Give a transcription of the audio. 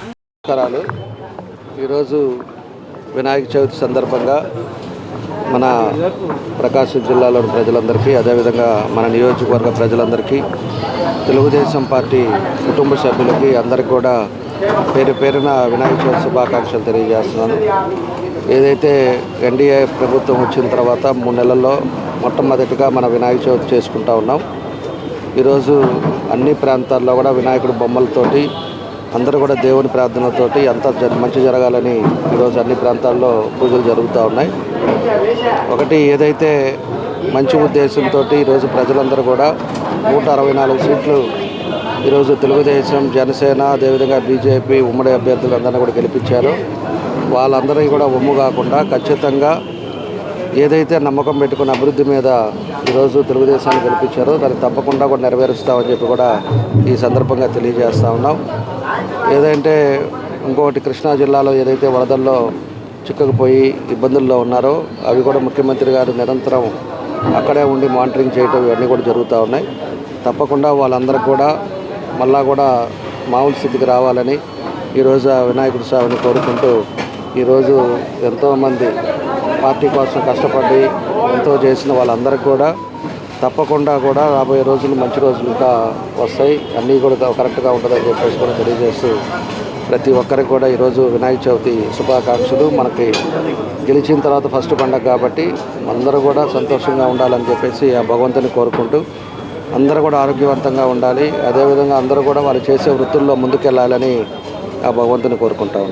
నమస్కారాలు. ఈరోజు వినాయక చవితి సందర్భంగా మన ప్రకాశం జిల్లాలోని ప్రజలందరికీ అదేవిధంగా మన నియోజకవర్గ ప్రజలందరికీ తెలుగుదేశం పార్టీ కుటుంబ సభ్యులకి అందరికీ కూడా పేరు పేరున వినాయక చవితి శుభాకాంక్షలు తెలియజేస్తున్నాను. ఏదైతే ఎన్డీఏ ప్రభుత్వం వచ్చిన తర్వాత మూడు నెలల్లో మొట్టమొదటిగా మన వినాయక చవితి చేసుకుంటా ఉన్నాం. ఈరోజు అన్ని ప్రాంతాల్లో కూడా వినాయకుడు బొమ్మలతోటి అందరూ కూడా దేవుని ప్రార్థనలతోటి అంతా జ- మంచి జరగాలని ఈరోజు అన్ని ప్రాంతాల్లో పూజలు జరుగుతూ ఉన్నాయి. ఒకటి ఏదైతే మంచి ఉద్దేశంతో ఈరోజు ప్రజలందరూ కూడా నూట అరవై నాలుగు సీట్లు ఈరోజు తెలుగుదేశం జనసేన అదేవిధంగా బీజేపీ ఉమ్మడి అభ్యర్థులందరినీ కూడా గెలిపించారు. వాళ్ళందరికీ కూడా ఒమ్ము కాకుండా ఖచ్చితంగా ఏదైతే నమ్మకం పెట్టుకున్న అభివృద్ధి మీద ఈరోజు తెలుగుదేశాన్ని గెలిపించారో దాన్ని తప్పకుండా కూడా నెరవేరుస్తామని చెప్పి కూడా ఈ సందర్భంగా తెలియజేస్తూ ఉన్నాం. ఏదంటే ఇంకొకటి కృష్ణా జిల్లాలో ఏదైతే వరదల్లో చిక్కుకుపోయి ఇబ్బందుల్లో ఉన్నారో అవి కూడా ముఖ్యమంత్రి గారు నిరంతరం అక్కడే ఉండి మానిటరింగ్ చేయటం ఇవన్నీ కూడా జరుగుతూ ఉన్నాయి. తప్పకుండా వాళ్ళందరికీ కూడా మళ్ళా కూడా మామూలు స్థితికి రావాలని ఈరోజు ఆ వినాయకుడి స్వామిని కోరుకుంటూ ఈరోజు ఎంతోమంది పార్టీ కోసం కష్టపడి ఎంతో చేసిన వాళ్ళందరికీ కూడా తప్పకుండా కూడా రాబోయే రోజులు మంచి రోజులు ఇంకా వస్తాయి. అన్నీ కూడా కరెక్ట్గా ఉంటుందని చెప్పేసి కూడా తెలియజేస్తూ ప్రతి ఒక్కరికి కూడా ఈరోజు వినాయక చవితి శుభాకాంక్షలు. మనకి గెలిచిన తర్వాత ఫస్ట్ పండగ కాబట్టి అందరూ కూడా సంతోషంగా ఉండాలని చెప్పేసి ఆ భగవంతుని కోరుకుంటూ అందరూ కూడా ఆరోగ్యవంతంగా ఉండాలి. అదేవిధంగా అందరూ కూడా వాళ్ళు చేసే వృత్తుల్లో ముందుకెళ్ళాలని ఆ భగవంతుని కోరుకుంటా